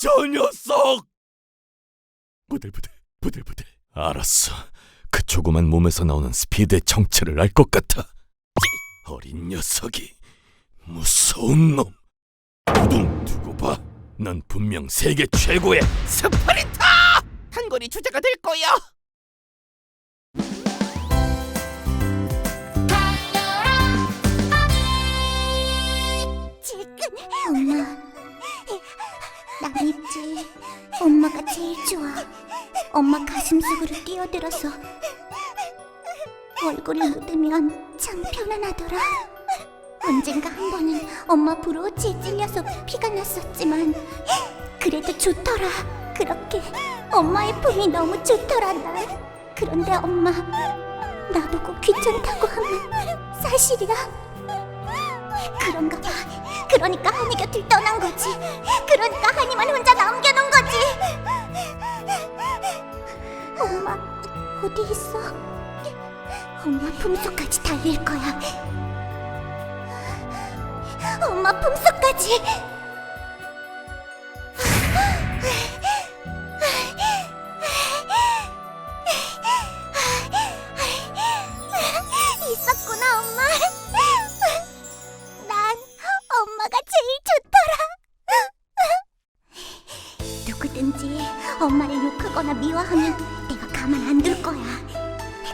저 녀석! 부들부들 부들부들. 알았어. 그 조그만 몸에서 나오는 스피드의 정체를 알 것 같아. 어린 녀석이 무서운 놈. 두둥 두고 봐넌 분명 세계 최고의 스프린터! 한거리 주자가 될 거야. 지금! 엄마. 난 있지. 엄마가 제일 좋아. 엄마 가슴 속으로 뛰어들어서 얼굴을 묻으면 참 편안하더라. 언젠가 한 번은 엄마 브로치에 찔려서 피가 났었지만 그래도 좋더라. 그렇게 엄마의 품이 너무 좋더라 난. 그런데 엄마 나보고 귀찮다고 하면 사실이야. 그런가 봐. 그러니까 한이 곁을 떠난 거지. 그러니까 한이만 혼자 남겨놓은 거지. 엄마 어디 있어? 엄마 품속까지 달릴 거야. 엄마 품속까지. 누구든지 엄마를 욕하거나 미워하면 내가 가만 안 둘 거야.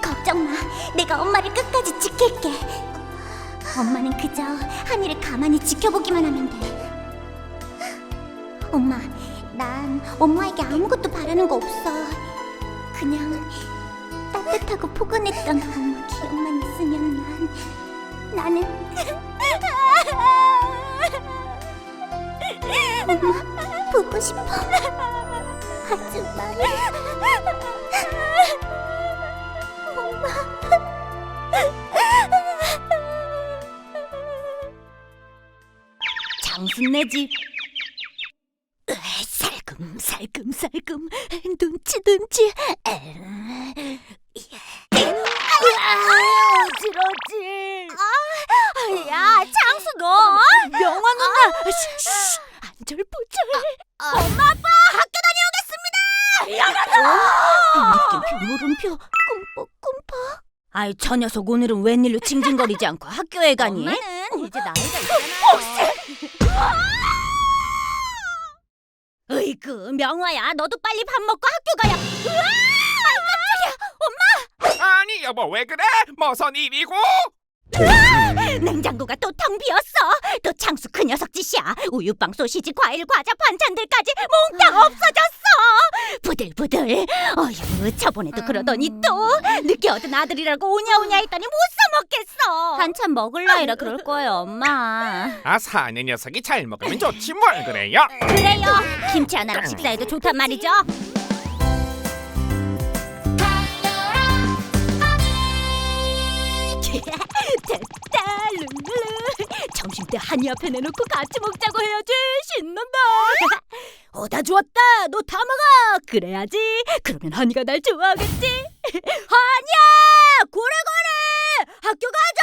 걱정 마. 내가 엄마를 끝까지 지킬게. 엄마는 그저 한이를 가만히 지켜보기만 하면 돼. 엄마, 난 엄마에게 아무것도 바라는 거 없어. 그냥 따뜻하고 포근했던 엄마 기억만 있으면 난 나는 엄마 보고 싶어 하지 마 장순네 집. 으, 살금 살금 살금 눈치 눈치. 에, 아, 어지러지. 야, 장수 너 명화 누나. 안절부절. 엄마 아빠 학교 다녀오겠습니다. 미안하다. 느낌표 물음표 꿈뻑 꿈뻑. 아이 저 녀석 오늘은 웬일로 징징거리지 않고 학교에 가니? 엄마는 이제 나이가 있잖아요 으이그 명화야 너도 빨리 밥 먹고 학교 가야 으아 아니 여보 왜 그래? 무슨 일이고? 냉장고가 또 텅 비었어. 또 창수 그 녀석 짓이야. 우유빵 소시지 과일 과자 반찬들까지 몽땅 없어졌어. 부들부들. 어휴 저번에도 그러더니 또 늦게 얻은 아들이라고 오냐오냐 했더니 못 사먹겠어. 한참 먹을 나이라 그럴 거예요 엄마. 아 사내 녀석이 잘 먹으면 좋지 뭘 그래요? 그래요. 김치 하나랑 식사해도 좋단 말이죠 점심 때 한이 앞에 내놓고 같이 먹자고 해야지. 신난다. 오다 주었다. 너 다 먹어. 그래야지. 그러면 한이가 날 좋아하겠지. 한이야! 고래고래! 학교 가자!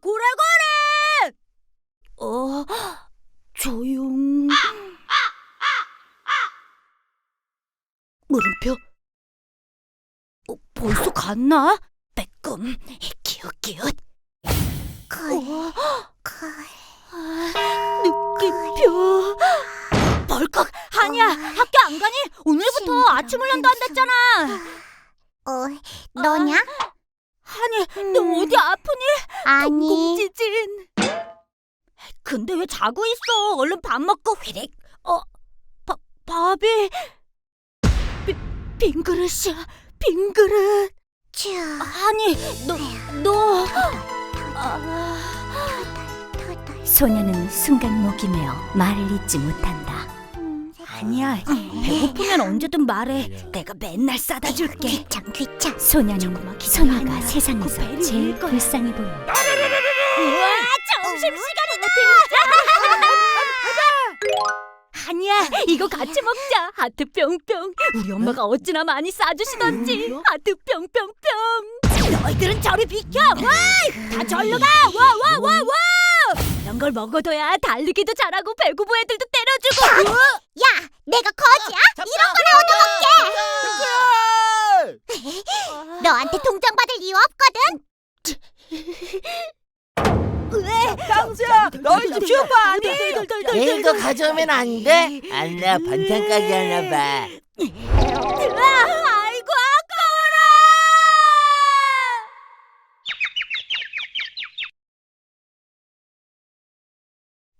고래고래! 어 조용. 물음표? 어, 벌써 갔나? 빼꼼. 기웃기웃 안 가니? 오늘부터. 아침 훈련도 안 됐잖아 어, 너냐? 한이 너 어디 아프니? 아니 공지진 근데 왜 자고 있어 얼른 밥 먹고 휘릭 어 바, 밥이 비, 빈 그릇이야 빈 그릇 쭈 아니 너 너 아... 터덜 소녀는 순간 목이 메어 말을 잇지 못한다. 음, 아니야, 배고프면 언제든 말해. 내가 맨날 싸다 줄게. 귀찮 귀찮 소녀는 소녀가 세상에서 제일 불쌍해 보여. 우와, 점심 시간이다. 아니야, 이거 같이 먹자. 하트 뿅뿅. 우리 엄마가 어찌나 많이 싸주시던지. 하트 뿅뿅뿅. 너희들은 저리 비켜. 와, 다 절로 가. 와, 와, 와, 와. 이런 걸 먹어둬야 달리기도 잘하고 배구부 애들도 때려주고. 어? 야, 내가 거지야? 이런 거나 얻어먹게. 너한테 동정 받을 이유 없거든. 강수야, 너희 집 슈퍼 아니? 내일 거 가져오면 안 돼? 안나 반찬까지 하나 봐. 아이고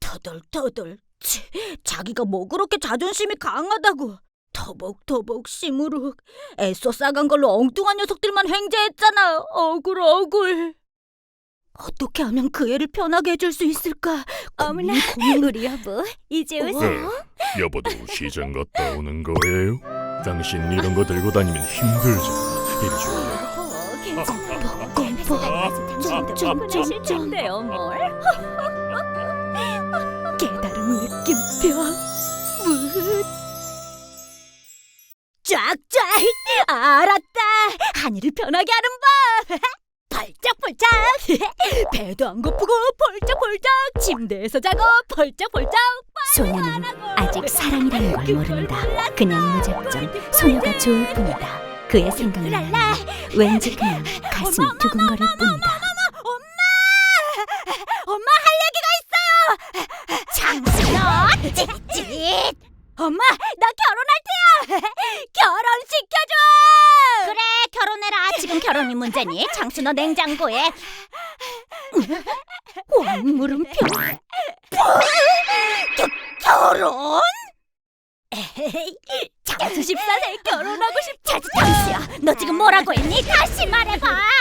아까워라. 터덜터덜. 치, 자기가 뭐 그렇게 자존심이 강하다고. 터벅터벅 시무룩. 애써 싸간 걸로 엉뚱한 녀석들만 횡재했잖아. 억울 억울. 어떻게 하면 그 애를 편하게 해줄 수 있을까? 어머나, 우리 여보 이제 네, 여보도 시장 갔다 오는 거예요? 당신 이런 거 들고 다니면 힘들죠. 이리 줘요. 괜찮아. 공포 좀좀좀좀데요 뭘? 깨달은 느낌표 무 쫙쫙. 알았다. 하늘을 편하게 하는 법. 펄쩍펄쩍. 배도 안 고프고 펄쩍펄쩍. 침대에서 자고 펄쩍펄쩍. 소녀는 아직 사랑이라는 걸 모른다. 그냥 무작정 소녀가 좋을 뿐이다. 그의 생각을 하면 왠지 그냥 가슴이 두근거릴 뿐이다. 엄마 할 얘기가 있어요 장순아 찌릿 엄마 나 결혼할 테야 결혼 시켜줘 그래, 결혼해라. 지금 결혼이 문제니? 장순어 냉장고에. 왕물음표 결혼? 에헤이, 장수 14세에 결혼하고 싶지 장수야, 너 지금 뭐라고 했니? 다시 말해봐.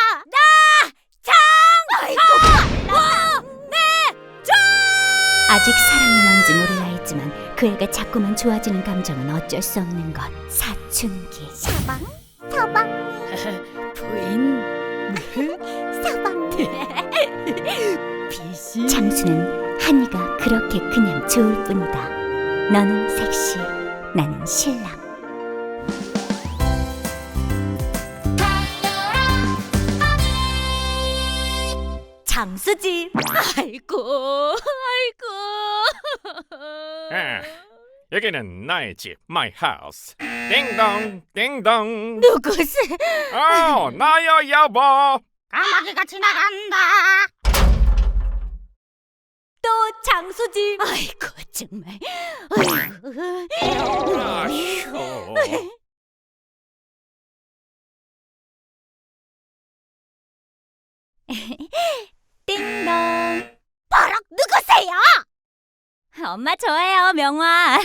아직 사랑이 뭔지 몰라 했지만 그에게 자꾸만 좋아지는 감정은 어쩔 수 없는 것. 사춘기. 사방, 서방, 부인 서방. 비시 장수는 한이가 그렇게 그냥 좋을 뿐이다. 너는 섹시, 나는 신랑. 아이고 아이고 아, 여기는 나의 집, my house. 띵동, 띵동. 누구세 어, 나요 여보. 까마귀가 지나간다. 또 장수집 아이고 정말 아이고 아휴. 띵동 버럭 누구세요? 엄마 저예요 명화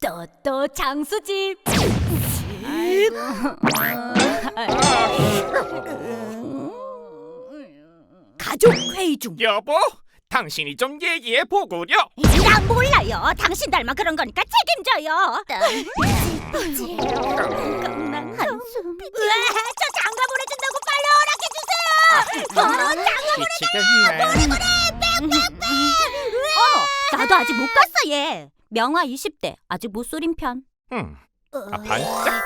또 또 장수집 가족 회의 중 여보, 당신이 좀 얘기해 보구려. 나 몰라요 당신 닮아 그런 거니까 책임져요 한숨. 으아, 저 장가 보내준다고 빨리 허락해주세요 미치겠네. 어머 나도 아직 못 갔어 얘 명화 20대 아직 못 소린 편 음, 아, 반짝.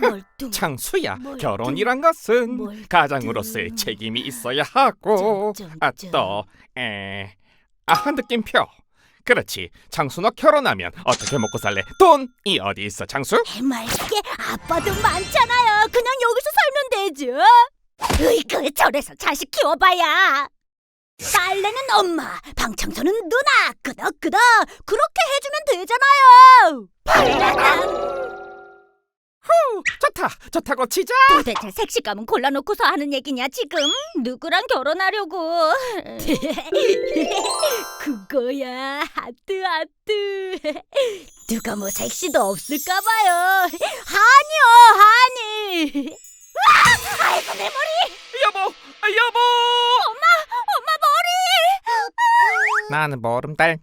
멀뚱 창수야, 뭘 결혼이란 것은 뭘 가장으로서의 좀. 책임이 있어야 하고, 좀, 좀, 아 좀. 또, 에, 아 느낌표. 그렇지, 창수 너 결혼하면 어떻게 먹고 살래? 돈이 어디 있어, 창수? 해맑게 아빠도 많잖아요 그냥 여기서 살면 되죠 으이그 저래서 자식 키워봐야. 딸내는 엄마 방청소는 누나. 끄덕끄덕. 그렇게 해주면 되잖아요. 발라당. 좋다, 좋다고 치자. 도대체 색시감은 골라놓고서 하는 얘기냐 지금? 누구랑 결혼하려고? 그거야. 하트 하트. 누가 뭐 섹시도 없을까봐요. 하니요 하니 아이고 내 머리 여보, 아, 여보. 엄마 머리 나는 보름달.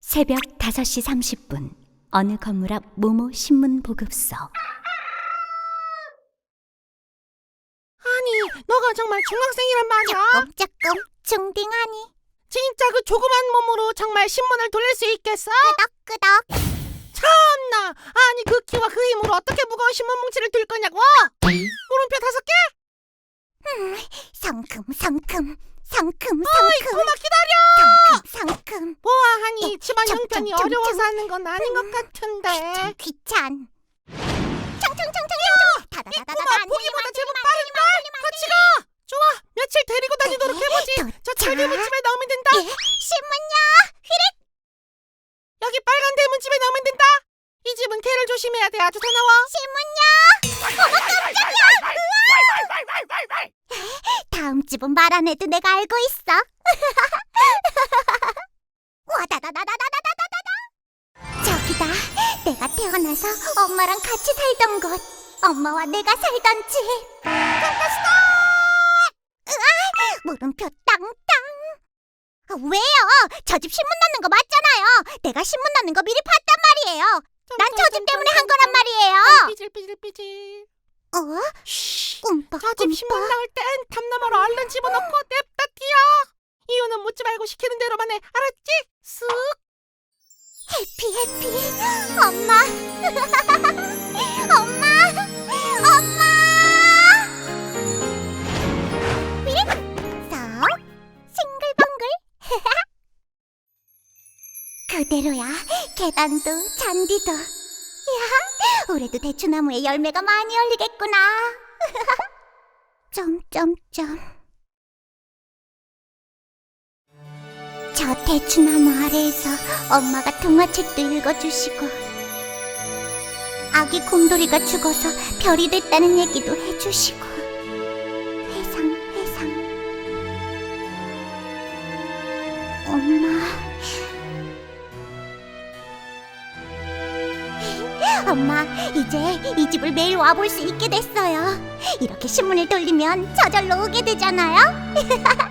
새벽 5시 30분. 어느 건물 앞 모모 신문 보급소. 너가 정말 중학생이란 말이야? 조금 중딩하니. 진짜 그 조그만 몸으로 정말 신문을 돌릴 수 있겠어? 끄덕끄덕. 참나 아니 그 키와 그 힘으로 어떻게 무거운 신문 뭉치를 들 거냐고 물음표 다섯 개? 성큼 성큼 성큼 어이 성큼 고마 기다려 성큼 성큼. 보아하니 집안 참, 형편이 참, 참, 어려워서 참. 하는 건 아닌 것 같은데 참 귀찮. 청청청청청. 다다다다다. 꼬마 보기보다 제법 빠른걸 같이 가 좋아 며칠 데리고 다니도록 해보지 저 도착. 철대문집에 넣으면 된다 예, 신문요. 여기 빨간 대문 집에 넣으면 된다 이 집은 개를 조심해야 돼 아주 사나워 다음 집은 말 안 해도 내가 알고 있어. 와다다다다다다다다다. 저기다. 내가 태어나서 엄마랑 같이 살던 곳. 엄마와 내가 살던 집. 깜깜스다. 으아, 물음표 땅땅. 아, 왜요? 저 집 신문 넣는 거 맞잖아요. 내가 신문 넣는 거 미리 봤단 말이에요. 난 저 집 때문에 한 거란 말이에요. 삐질삐질삐질 어? 꿈뻑 저 집 신문 꿈뻑. 나올 땐 탐나무로 얼른 집어넣고 냅다 뛰어 이유는 묻지 말고 시키는 대로만 해 알았지? 쓱 해피 해피 엄마 엄마 그대로야. 계단도 잔디도. 야 올해도 대추나무에 열매가 많이 열리겠구나. 점점점. 저 대추나무 아래에서 엄마가 동화책도 읽어주시고 아기 곰돌이가 죽어서 별이 됐다는 얘기도 해주시고 엄마 엄마 이제 이 집을 매일 와볼 수 있게 됐어요. 이렇게 신문을 돌리면 저절로 오게 되잖아요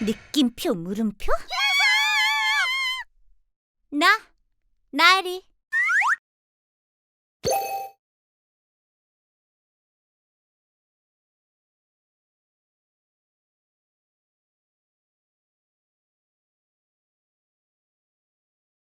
느낌표 물음표? 나 나리